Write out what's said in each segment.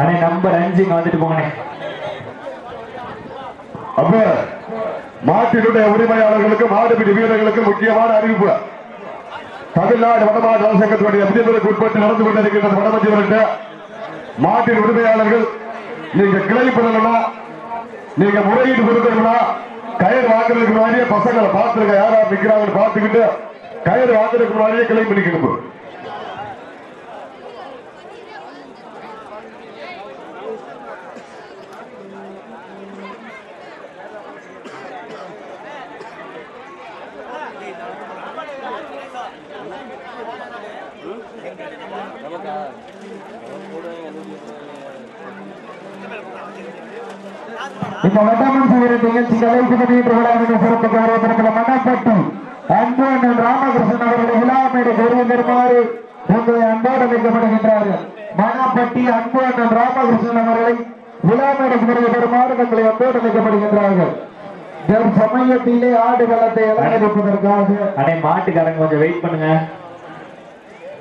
அண்ணே நம்பர் அஞ்சு இங்க வந்துட்டு போங்கண்ணே. அப்ப மாட்டினுடைய உரிமையாளர்களுக்கு மாடுபிடி வீரர்களுக்கு முக்கியமான அறிவிப்பு. தமிழ்நாடு வடமாடு நலசங்கத்தினுடைய விதிமுறைக்கு உட்பட்டு நடந்து கொண்டிருக்கின்ற வடமஞ்சிவர்கிட்ட மாட்டின் உரிமையாளர்கள் நீங்க கிளை பண்ணணும்னா நீங்க முறையீடு கொடுக்கணும்னா கயிறு வாங்குறதுக்கு முன்னாடியே பசங்களை பார்த்துருங்க யாரா நிற்கிறாங்கன்னு பார்த்துக்கிட்டு கயிறு வாங்குறதுக்கு முன்னாடியே கிளை பண்ணிக்கணும் இப்போ வட்டமன் செய்கிற நிகழ்ச்சி கலைப்பு வெளியீட்டு விழாவின் சிறப்பு கௌரவத்திற்கு மன்னப்பட்டி அன்பு அண்ணன் ராமகிருஷ்ணன் அவருடைய விழாமையை பெருமை உங்களை அன்போடு வைக்கப்படுகின்றார்கள் மணப்பட்டி அன்பு அண்ணன் ராமகிருஷ்ணன் அவர்களை விழாமேடு பெருமை தங்களை அன்போடு வைக்கப்படுகின்றார்கள் சமயத்திலே ஆடு களத்தை அலங்கரிப்பதற்காக அண்ணே மாட்டுக்காரங்க கொஞ்சம் வெயிட் பண்ணுங்க.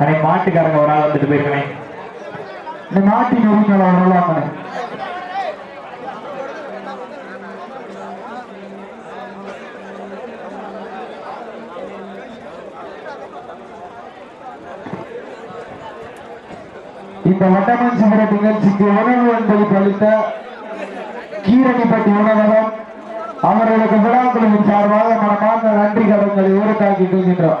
அண்ணே மாட்டுக்காரங்க ஒரு ஆள் வந்துட்டு போயிருக்கேன். இந்த நாட்டின் உரிமையாளர் வரலாமனே இந்த வட்டமன் சிகரெட் நிகழ்ச்சிக்கு உணவு என்பதை அளித்த கீரணிப்பட்டி உணவகம். அவர்களுக்கு விழாக்குழுவின் சார்பாக மனமார்ந்த நன்றி கடன்களை உறுத்தாக்கி கொள்கின்றோம்.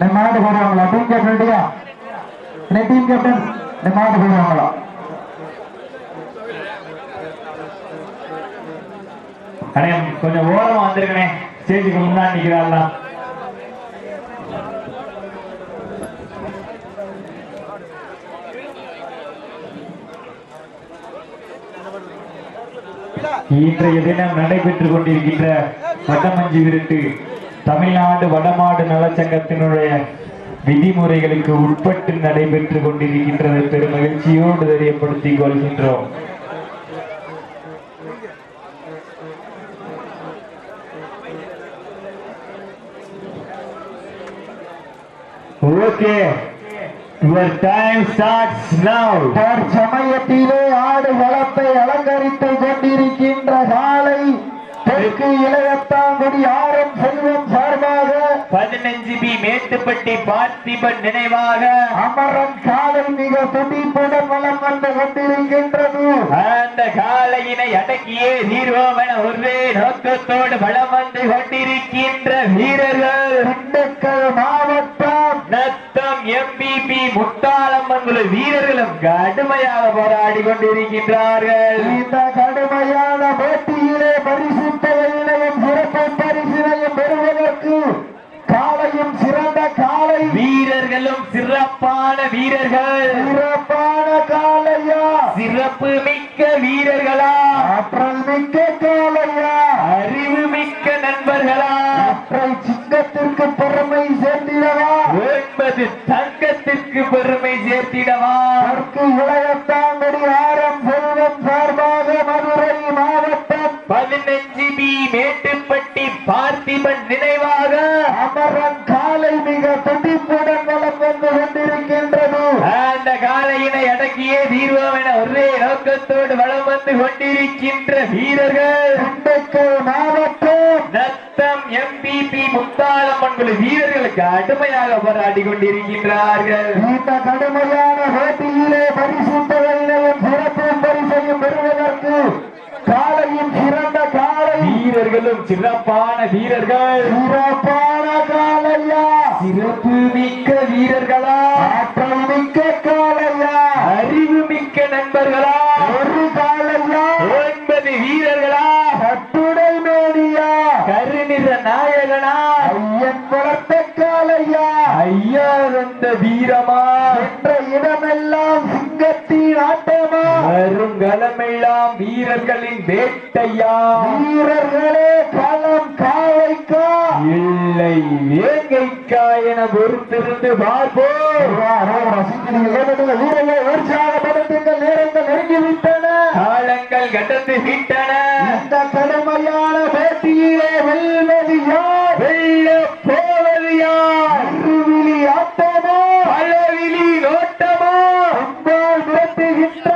நம்ம மாடு போடுவாங்களா டீம் கேப்டன் ரெடியா என்ன டீம் கேப்டன் நம்ம மாடு போடுவாங்களா அண்ணே கொஞ்சம் ஓரமா வந்திருக்கனே ஸ்டேஜுக்கு முன்னாடி நிக்கிறாள்லாம் இன்றைய தினம் நடைபெற்றுக் கொண்டிருக்கின்ற வடமஞ்சி விருட்டு தமிழ்நாடு வடமாடு நலச்சங்கத்தினுடைய விதிமுறைகளுக்கு உட்பட்டு நடைபெற்றுக் கொண்டிருக்கின்றது பெரும் மகிழ்ச்சியோடு தெரியப்படுத்திக் கொள்கின்றோம். Okay your time starts now தற்சமயத்திலே ஆடு வளத்தை அலங்கரித்துக் கொண்டிருக்கின்ற காலை தெற்கு இளையத்தாங்குடி ஆரம் செல்வம் சார்பாக பதினஞ்சு பி மேட்டுப்பட்டி பார்த்திபன் நினைவாக அமரன் காலை மிக துடிப்புடன் வளம் வந்து கொண்டிருக்கின்றது. அந்த காளையினை அடக்கியே தீர்வோமென ஒரே நோக்கத்தோடு வளம் வந்து கொண்டிருக்கின்ற வீரர்கள். திண்டுக்கல் மாவட்டம். நத்தம் எம்பிபி முத்தாளம்மன் வீரர்களும் கடுமையாக போராடி கொண்டிருக்கின்றார்கள். இந்த கடுமையான போட்டியிலே பரிசு தொகையினையும் சிறப்பு பரிசினையும் பெறுவதற்கு காலையும் சிறந்த காலை. வீரர்களும் சிறப்பான வீரர்கள். சிறப்பான காலையா. சிறப்பு மிக்க வீரர்களா. ஆற்றல் மிக்க காலையா. அறிவு மிக்க நண்பர்களா. ஒற்றை சிங்கத்திற்கு பெருமை சேர்த்திடவா. ஒன்பது தங்கத்திற்கு பெருமை சேர்த்திடவா. தெற்கு இளையத்தாங்குடி ஆரம் செல்வம் அடக்கியே தீர்வோம் என ஒரே நோக்கத்தோடு வளம் வந்து கொண்டிருக்கின்ற வீரர்கள். மாவட்டம். நத்தம் எம்பிபி முத்தாளம்மன் குழு வீரர்களுக்கு அடிமையாக போராடி கொண்டிருக்கின்றார்கள். இந்த கடுமையான போட்டியிலே பரிசுத்தவையினையும் சிறப்பு பரிசையும் பெறுவதற்கு காலையும் சிறந்த காலை. வீரர்களும் சிறப்பான வீரர்கள். சிறப்பான காலையா? சிறப்பு மிக்க வீரர்களா? ஆற்றல் மிக்க காலையா? மிக்க நண்பர்களா ஒரு காலையா ஒன்பது வீரர்களா கட்டுடை மேனியா கருநிற நாயகனா ஐயன் வளர்த்த காலையா ஐயா வந்த வீரமா என்ற இடமெல்லாம் சிங்கத்தின் ஆட்டமா வருங்களமெல்லாம் வீரர்களின் வேட்டையா வீரர்களே களம் காலைக்கா இல்லை வேங்கைக்கா என பொறுத்திருந்து பார்ப்போம் வீரர்கள் நேரங்கள் நெருங்கிவிட்டன காலங்கள் கடந்து விட்டன. இந்த கடுமையான போட்டியிலே வெல்வது யார்? வெல்ல போவது யார்? திருவிழி ஆட்டமா? நோட்டமோ விரட்டுகின்ற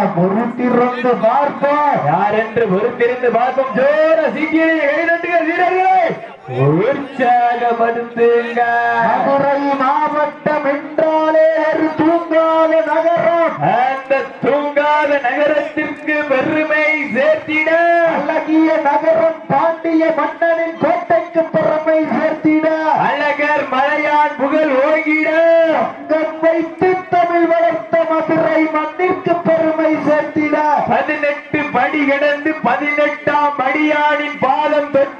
என பொறுத்திருந்து பார்ப்போம். யார் என்று பொறுத்திருந்து பார்ப்போம்? ஜோர சீக்கிரம் கைதட்டுக வீரர்களே. உற்சாகப்படுத்துங்க மதுரை மாவட்டம் என்றாலே ஒரு தூங்காத நகரம். அந்த தூங்காத நகரத்திற்கு பெருமை சேர்த்திட. அழகிய நகரம் பாண்டிய மன்னனின் கோட்டைக்கு பெருமை சேர்த்திட. அழகர் மலையான் புகழ் ஓங்கிட. வைத்து தமிழ் வளர்த்த மதுரை மண்ணிற்கு பெருமை பதினெட்டு படி கடந்து பதினெட்டாம் அடியானின் பாதம் தொட்டு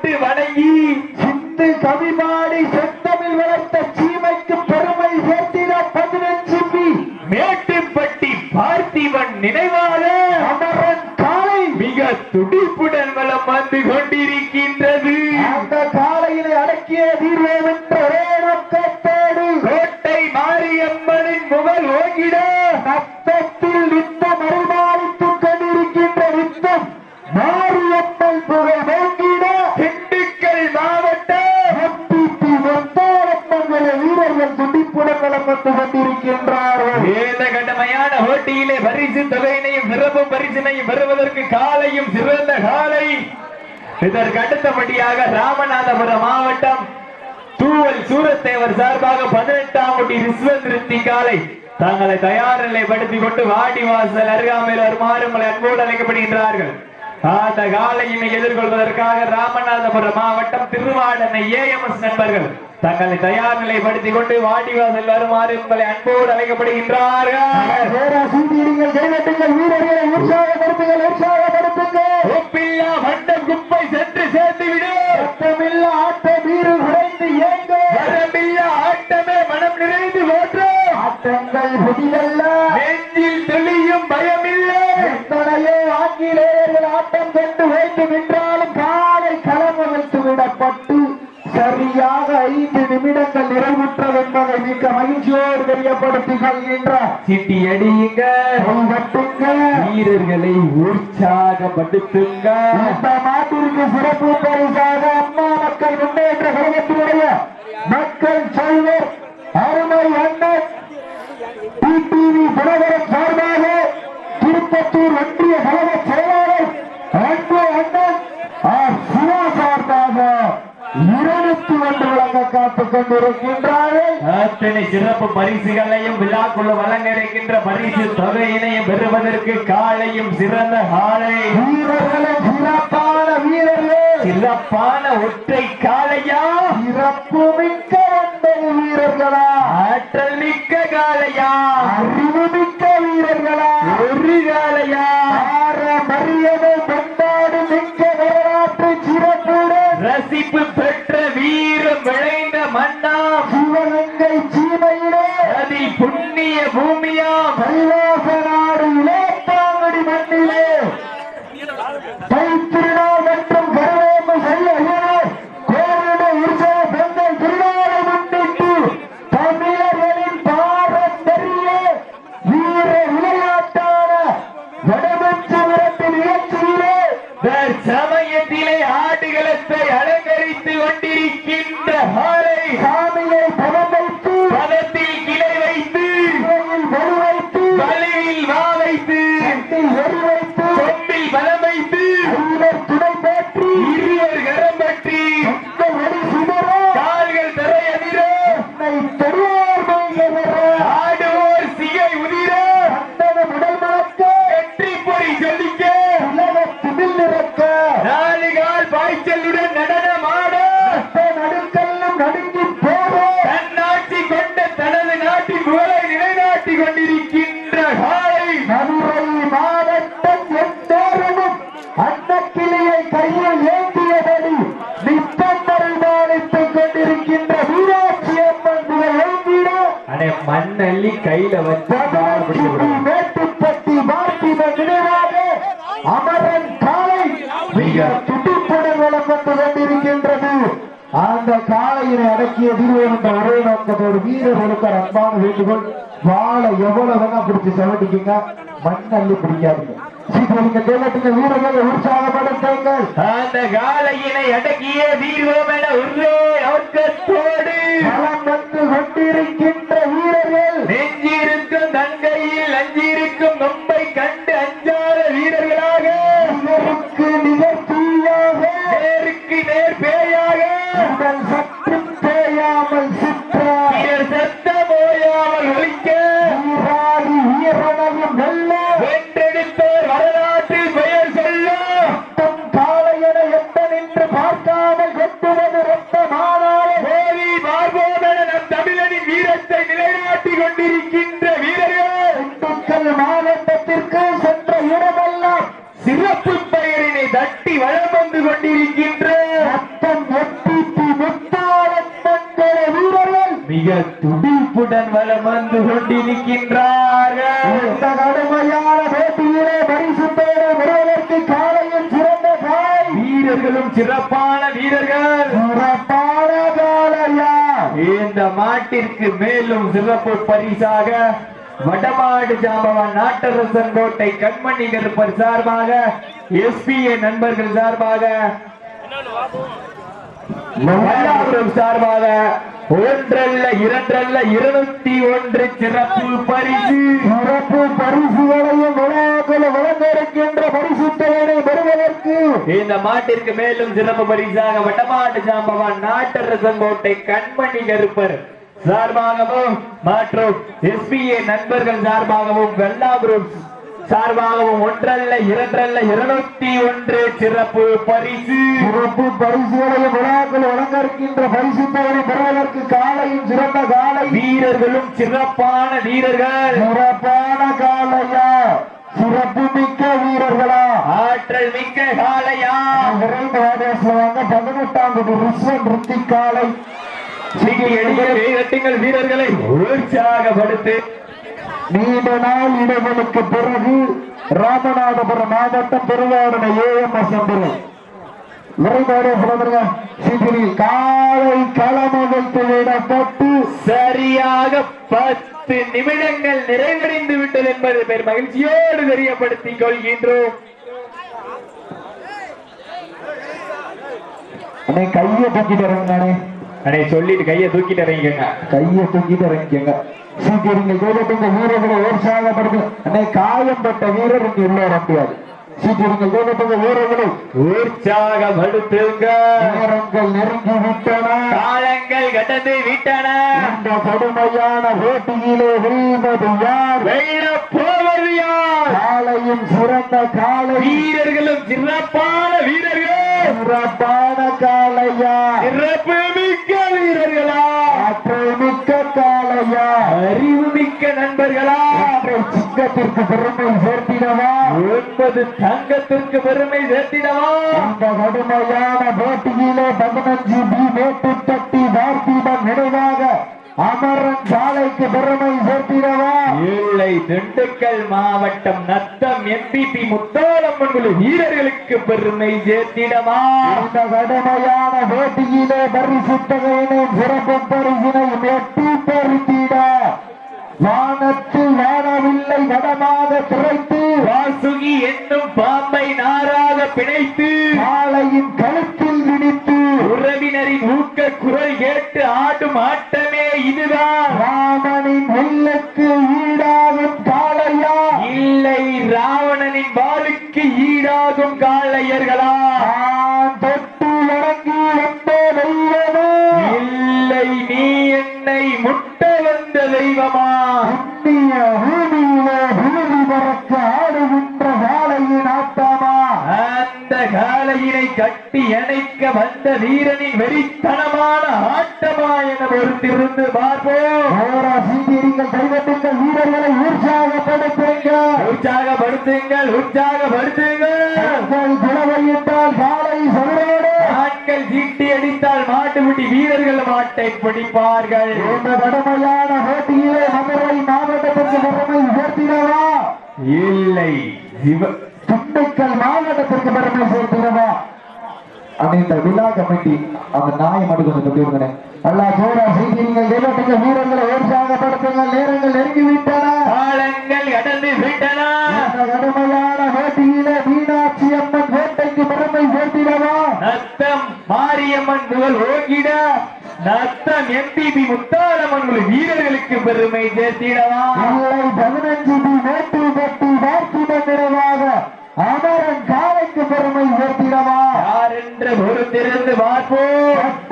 இந்த கடுமையான போட்டியிலே பரிசு தொகையினையும் சிறப்பு பரிசினையும் பெறுவதற்கு காலையும் சிறந்த காலை. இதற்கு அடுத்தபடியாக ராமநாதபுரம் மாவட்டம் தூவல் சூரத்தேவர் சார்பாக பதினெட்டாம் கோடி ரிஸ்வந்த் ரித்தி காலை. தங்களை தயார் நிலைப்படுத்திக் கொண்டு வாடி வாசல் அருகாமையில் வருமாறு உங்களை அன்போடு அழைக்கப்படுகின்றார்கள். அந்த காலையினை எதிர்கொள்வதற்காக ராமநாதபுரம் மாவட்டம் திருவாடனை ஏஎம்எஸ் நண்பர்கள் தங்களை தயார் நிலைப்படுத்திக் கொண்டு வாடிவாசல் வருமாறு உங்களை அன்போடு அழைக்கப்படுகின்றார்கள். ஒப்பில்லா வண்டம் குப்பை சென்று சேர்ந்து விடு ரத்தமில்ல ஆட்ட குறைந்து ஏங்க வரமில்லா ஆட்டமே மனம் நிறைந்து ஓற்றும் ஆட்டங்கள் புதிதல்ல. மிக்க மகிழ்ச்சியோடு தெரியப்படுத்திக் கொள்கின்றார் சிட்டி அடியுங்க. வீரர்களை உற்சாகப்படுத்துங்க. இந்த மாட்டிற்கு சிறப்பு பரிசாக அம்மா மக்கள் முன்னேற்ற கழகத்தினுடைய மக்கள் செல்வர் அருமை அண்ணன். டிடிவி தினகரன் சார்பாக திருப்பத்தூர் ஒன்றிய கழக செயலாளர் அன்பு அண்ணன் ஆர் சிவா சார்பாக இருநூத்தி ஒன்று காத்துக் கொண்டிருக்கின்றார்கள். அத்தனை சிறப்பு பரிசுகளையும் விழாக்குள்ள வழங்க இருக்கின்ற பரிசு தொகையினையும் பெறுவதற்கு காலையும் சிறந்த காலை. வீரர்களும் சிறப்பான வீரர்கள். சிறப்பான ஒற்றை காளையா? சிறப்பு மிக்க ஒன்பது வீரர்களா? ஆற்றல் மிக்க காளையா? அறிவு மிக்க வீரர்களா? ஒரு பாரம்பரியமை பண்பாடு ரசிப்பு பெற்ற வீரம் விளைந்த மண்ணாம் சிவகங்கை சீமையிலே அதில் புண்ணிய பூமியாம். கைலாச நாடு கையில. மேட்டுப்பட்டி பார்த்திப நினைவாக அமரன் காலை மிக துடிப்புடன் வந்து கொண்டிருக்கின்றது. அந்த காளையினை அடக்கிய தீர்வு என்ற ஒரே நோக்கத்தோடு வீரர்களுக்கு ஒரு அன்பான வேண்டுகோள் வாழை எவ்வளவு வேணா பிடிச்சு செவட்டிக்குங்க மண் அள்ளி பிடிக்காதீங்க வீரர்களை உற்சாகப்படுத்துங்கள். அந்த காலையினை அடக்கிய வீர்வோம் என உள்ளே மிக துடிப்புடன் வளம் வந்து கொண்டிருக்கின்றார்கள் இந்த கடுமையான போட்டியிலே பரிசு பெயரை பெறுவதற்கு காளையின் சிறந்த காய். வீரர்களும் சிறப்பான வீரர்கள். சிறப்பான காளையா இந்த மாட்டிற்கு மேலும் சிறப்பு பரிசாக வடமாடு ஜாம்பவான் நாட்டரசன் கோட்டை கண்மணி கருப்பர் சார்பாக எஸ்பிஏ நண்பர்கள் சார்பாக சார்பாக ஒன்றல்ல இரண்டல்ல இருநூத்தி ஒன்று சிறப்பு பரிசு. சிறப்பு பரிசுகளையும் விழாக்கள் வழங்கிருக்கின்ற பரிசு தொகையை பெறுவதற்கு இந்த மாட்டிற்கு மேலும் சிறப்பு பரிசாக வடமாட்டு ஜாம்பவான் நாட்டரசன் கோட்டை கண்மணி கருப்பர் சார்பாகவும் மற்றும் எஸ்பிஏ நண்பர்கள் சார்பாகவும் வெள்ளா குரூப் சார்பாகவும் ஒன்றல்ல இரண்டல்ல இருநூத்தி ஒன்று சிறப்பு பரிசு. சிறப்பு பரிசுகளையும் விழாக்கள் வழங்கிருக்கின்ற பரிசு தொகையை பெறுவதற்கு காலையும் சிறந்த காலை. வீரர்களும் சிறப்பான வீரர்கள். சிறப்பான காலையா? சிறப்பு மிக்க வீரர்களா? ஆற்றல் மிக்க காளையா விரைந்து வாங்க. பதினெட்டாம் தேதி ரிஸ்வன் ரித்திக் காலை. எடிய வேகட்டுங்கள் வீரர்களை உற்சாகப்படுத்து நீண்ட நாள் இடைவெளிக்கு பிறகு ராமநாதபுரம் மாவட்டம் பெருவாடனை ஏஎம்எஸ் என்பது விரைவாடு சொல்லுங்க காலை விடப்பட்டு சரியாக பத்து நிமிடங்கள் நிறைவடைந்து விட்டது என்பது பெரும் மகிழ்ச்சியோடு தெரியப்படுத்திக் கொள்கின்றோம். அண்ணே கையை தூக்கிட்டு இறங்குங்க அடே சொல்லிட்டு கையை தூக்கிட்டு இறங்கிக்கங்க. கையை தூக்கிட்டு இறங்கிக்கங்க. இங்க கோபத்துங்க வீரர்களை உற்சாகப்படுத்து. அண்ணே காயம்பட்ட வீரர் இங்க உள்ள முடியாது இங்க கோபத்துங்க வீரர்களை உற்சாகப்படுத்துங்க. நேரங்கள் நெருங்கி விட்டன. காலங்கள் கடந்து விட்டன. இந்த கடுமையான போட்டியிலே வெல்வது யார்? போவது யார்? காலையும் சிறந்த காலை. வீரர்களும் சிறப்பான வீரர்கள். சிறப்பான காலையா? சிறப்பு நண்பர்களா சிங்கத்திற்கு பெருமை சேர்த்திடவா? ஒன்பது தங்கத்திற்கு பெருமை சேர்த்திடவா? இந்த கடுமையான போட்டியிலே பதினஞ்சு பி மேட்டு தட்டி பார்த்திபன் நினைவாக அமரன் சாலைக்கு பெருமை சேர்த்திடவா? ஏழை திண்டுக்கல் மாவட்டம் நத்தம் எம்பிபி முத்தாலம்மன் குழு வீரர்களுக்கு பெருமை சேர்த்திடவா? இந்த கடுமையான போட்டியிலே பரிசு தொகையினையும் சிறப்பு பரிசினையும் எட்டி பறித்திட வானத்தில் வானவில்லை வடமாக துரைத்து வாசுகி என்னும் பாம்பை நாராக பிணைத்து காளையின் கழுத்தில் விடித்து உறவினரின் ஊக்க குரல் கேட்டு ஆடும் ஆட்டமே இதுதான். ராமனின் வெள்ளுக்கு கட்டி அணைக்க வந்த வீரனின் வெறித்தனமான ஆட்டமா என பொறுத்திருந்து பார்ப்போம். சீக்கிரங்கள் கைவட்டுங்கள் வீரர்களை உற்சாகப்படுத்துங்கள். உற்சாகப்படுத்துங்கள் உற்சாகப்படுத்துங்கள். காலை சொல்வோடு ஆண்கள் சீட்டி அடித்தால் மாட்டுக்குட்டி வீரர்கள் மாட்டை பிடிப்பார்கள். இந்த கடுமையான போட்டியிலே மதுரை மாவட்டத்திற்கு பெருமை இல்லை சிவ திண்டுக்கல் மாவட்டத்திற்கு பெருமை சேர்த்திடவா அந்த விழா கமிட்டி அந்த நாயை மட்டும் கொஞ்சம் சொல்லியிருந்தேன் நல்லா ஜோரா நீங்கள் கேட்டுங்க வீரர்களை உற்சாகப்படுத்துங்கள் நேரங்கள் நெருங்கி விட்டன காலங்கள் கடந்து விட்டன கடுமையான போட்டியிலே மீனாட்சி அம்மன் வேட்டைக்கு பெருமை சேர்த்திடவா? நத்தம் மாரியம்மன் புகழ் ஓங்கிட. நத்தம் எம்பிபி முத்தாரம்மன் புகழ் வீரர்களுக்கு பெருமை சேர்த்திடவா? பதினஞ்சு பி நோட்டு கட்டி பார்த்திட நிறைவாக அமரன் காலைக்கு பெருமை சேர்த்திடவா யார் என்று பொறுத்திருந்து பார்ப்போம்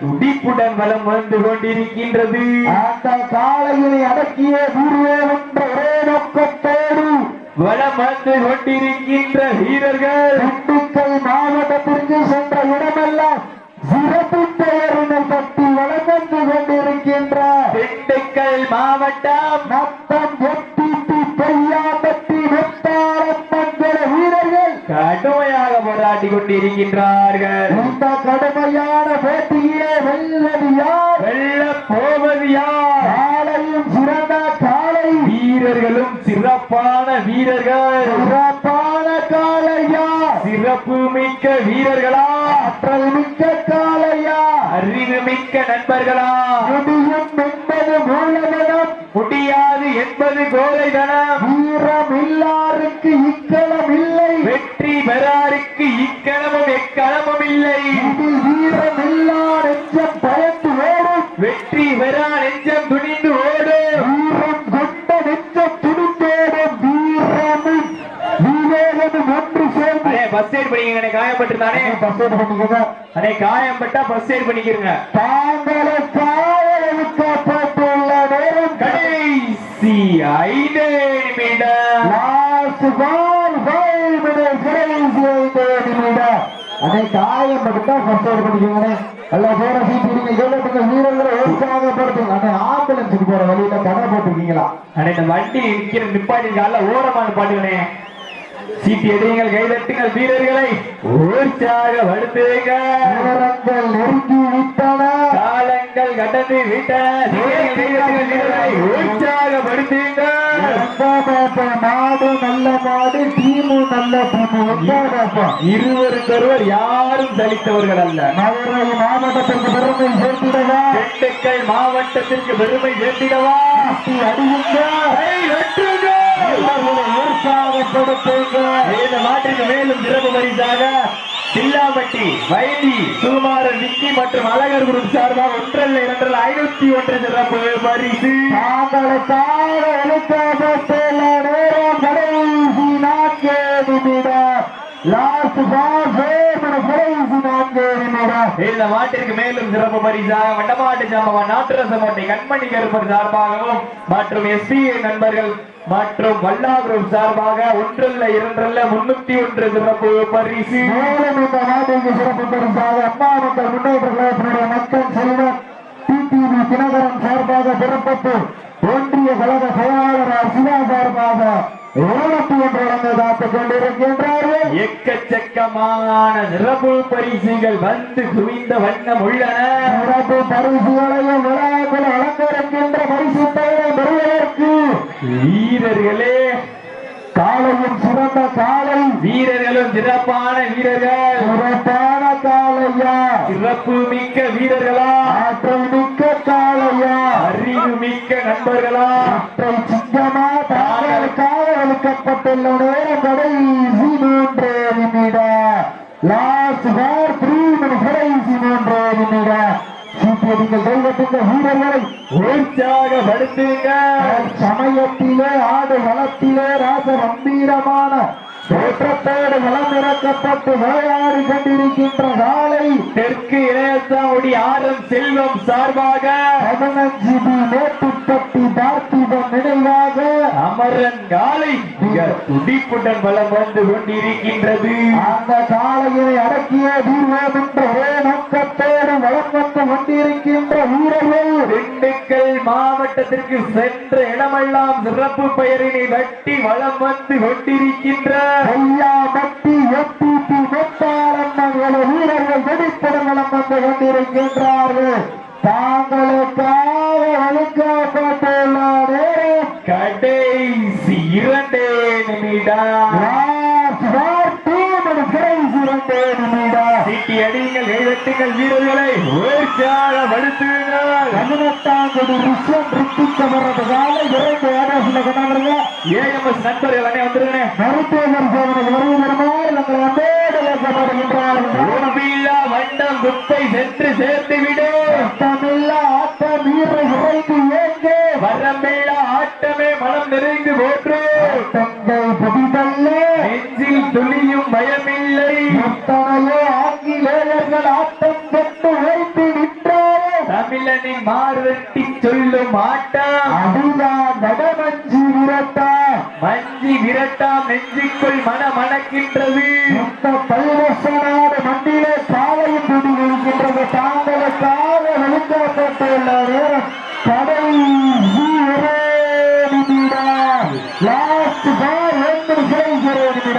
துடிப்புடன் வலம் வந்து கொண்டிருக்கின்றது. அந்த காளையை அடக்கிய வீரே என்ற ஒரே நோக்கத்தோடு வலம் வந்து கொண்டிருக்கின்ற வீரர்கள். திண்டுக்கல் மாவட்டத்திற்கு சென்ற இடமெல்லாம் சிறப்பு பெயரினை பற்றி வழங்கந்து கொண்டிருக்கின்ற திண்டுக்கல் மாவட்டம். நத்தம் எட்டிப்பி பெய்யாம்பட்டி மங்கள வீரர்கள். கடுமையாக போராடி கொண்டிருக்கின்றார்கள். இந்த கடுமையான போட்டியிலே வெல்வது யார்? வெல்ல போவது யார்? காலையும் சிறந்த காலை. வீரர்களும் சிறப்பான வீரர்கள். சிறப்பான காளையா சிறப்பு மிக்க வீரர்களா? ஆற்றல் மிக்க காளையா அறிவு மிக்க நண்பர்களா? முடியும் என்பது மூலதனம். முடியாது என்பது கோலைதனம் வீரம் இல்லாருக்கு இக்களம் இல்லை வெற்றி பெறாருக்கு இக்கணமும் எக்களமும் இல்லை. வீரம் இல்லா நெஞ்சம் பயந்து ஓடும். வெற்றி பெறா நெஞ்சம் துணிந்து ஓடும். வீரம் கொண்ட நெஞ்சம் துணிந்தோடும். வீரமும் விவேகமும் ஒன்று சேர்ந்து. அண்ணே பஸ் ஏட் பண்ணிக்கங்க காயப்பட்டிருந்தானே பசங்க பண்ணிக்கோங்க அண்ணே காயப்பட்டா பஸ் ஏட் பண்ணிக்கிறங்க தாங்களை காவலுக்கப்பட்டுள்ள நேரம். கடைசி ஐந்து நிமிடம். லாஸ்ட் பால் ஃபர்ஸ்ட் எய்ட் பண்ணிக்கோங்க வீரர்களை உற்சாகப்படுத்துங்க அண்ணே ஆம்புலன்ஸுக்கு போற வழியில கடை போட்டிருக்கீங்களா அண்ணே இந்த வண்டி நிக்கிற நிப்பாட்டி கால ஓரமான பாட்டுகளே சீட்டி எடையுங்கள் கைதட்டுங்கள் வீரர்களை உற்சாகப்படுத்துங்க நேரங்கள் நெருங்கி விட்டன காலங்கள் கடந்து. இருவருக்கொருவர் யாரும் தலித்தவர்கள் அல்ல. மதுரை மாவட்டத்திற்கு பெருமை சேர்த்திடவா? திண்டுக்கல் மாவட்டத்திற்கு பெருமை சேர்த்திடவா? ஆட்டி அடியுங்க. கை வெட்டுங்க. வீரர்களை உற்சாகப்படுத்துங்க. இந்த மாட்டிற்கு மேலும் சிறப்பு பரிசாக தில்லாம்பட்டி வைதி சுகுமார விக்கி மற்றும் அழகர் குரூப் சார்பாக ஒன்றல்ல இரண்டல்ல ஐநூத்தி ஒன்று சிறப்பு பரிசு. தாங்களுக்காக நேரம் கடைசி நான்கு நிமிடம். லாஸ்ட் பாஸ் இந்த மாட்டிற்கு மேலும் சிறப்பு பரிசாக வண்டமாட்டு சாம்பவன் நாட்டுரசமட்டை கண்மணி கருப்பர் சார்பாகவும் மற்றும் எஸ்பிஐ நண்பர்கள் மற்றும் வல்லா குரூப் சார்பாக ஒன்றல்ல இரண்டல்ல முன்னூத்தி ஒன்று சிறப்பு பரிசு. மேலும் இந்த நாட்டிற்கு சிறப்பு பரிசாக அம்மா மக்கள் முன்னேற்ற மக்கள் செல்வம் டிடிவி தினகரன் சார்பாக பெறப்பட்டு ஒன்றிய கழக செயலாளர் சிவா சார்பாக இருபத்தி ஒன்று வழங்க காத்துக் கொண்டிருக்கின்றார்கள். எக்கச்சக்கமான சிறப்பு பரிசுகள் வந்து குவிந்த வண்ணம் உள்ளன. சிறப்பு பரிசுகளையும் விழாக்கள் அலங்கரிக்கின்ற பரிசு பெயரை பெறுவதற்கு வீரர்களே காலையும் சிறந்த காலை. வீரர்களும் சிறப்பான வீரர்கள். சிறப்பான காலையா? சிறப்பு மிக்க வீரர்களா? ஆற்றல் காலையா? அறிவு மிக்க நண்பர்களா சிங்கமா தாங்களுக்காக ஒழுக்கப்பட்டுள்ள நேரம் கடைசி மூன்று நிமிடம் லாஸ்ட் ஃபார் த்ரீ கடைசி மூன்று தெய்வத்தின் வீரர்களை. உற்சாகப்படுத்துங்க. சமயத்திலே ஆடு வளத்திலே ராச கம்பீரமான தோற்றத்தோடு வளம் இறக்கப்பட்டு விளையாடி கொண்டிருக்கின்ற காலை தெற்கு இளையசாமுடி ஆரம் செல்வம் சார்பாக பதினஞ்சு பி மேட்டுப்பட்டி பார்த்திபன் நினைவாக அமரன் காலை துடிப்புடன் வலம் வந்து கொண்டிருக்கின்றது. அந்த காளையை அடக்கிய தீர்வோம் என்ற ஒரே நோக்கத்தோடு வளம் வந்து கொண்டிருக்கின்ற வீரர்கள் திண்டுக்கல் மாவட்டத்திற்கு சென்ற இடமெல்லாம் சிறப்பு பெயரினை வட்டி வலம் வந்து கொண்டிருக்கின்ற ஐயா மட்டி எம்பிபி மெத்தாளம்மன் வீரர்கள் வெடிப்படம் வளம் வந்து கொண்டிருக்கின்றார்கள். தாங்களுக்காக ஒழுக்கப்பட்டுள்ள நேரம் கடைசி இரண்டே நிமிடம். சீட்டி அடியுங்கள் வீரர்களை பதினெட்டாம் தேதி ரிஷம் ரித்திக்க வர்றது காலை இரண்டு ஆலோசனை கொண்டாடுங்க ஏஎம்எஸ் நண்பர்கள் அண்ணே வந்துருங்க மருத்துவர் சோதனை வருவதற்காக நாங்கள் அன்போடு இழக்கப்படுகின்றார்கள் உறுதியில்லா வண்டம் குப்பை சென்று சேர்த்து விடு தமிழா ஆட்டம் வீரரை விரைந்து ஏங்கே. வரம்பில்லா ஆட்டமே மனம் நிறைந்து போற்று. தங்கள் புதிதல்ல. நெஞ்சில் துளியும் பயமில்லை மாறுவெட்டி சொல்லும் ஆட்டம் அதுதான் நடமஞ்சி விரட்டா. மஞ்சி விரட்டாம் நெஞ்சுக்குள் மன மணக்கின்றது. இந்த பல்வச நாடு மண்டியிலே காலையும் துடி இருக்கின்றது தாங்களுக்காக வெளிக்கப்பட்டுள்ள நேரம் நிமிடம் லாஸ்ட் பார் என்று கிடைக்கிற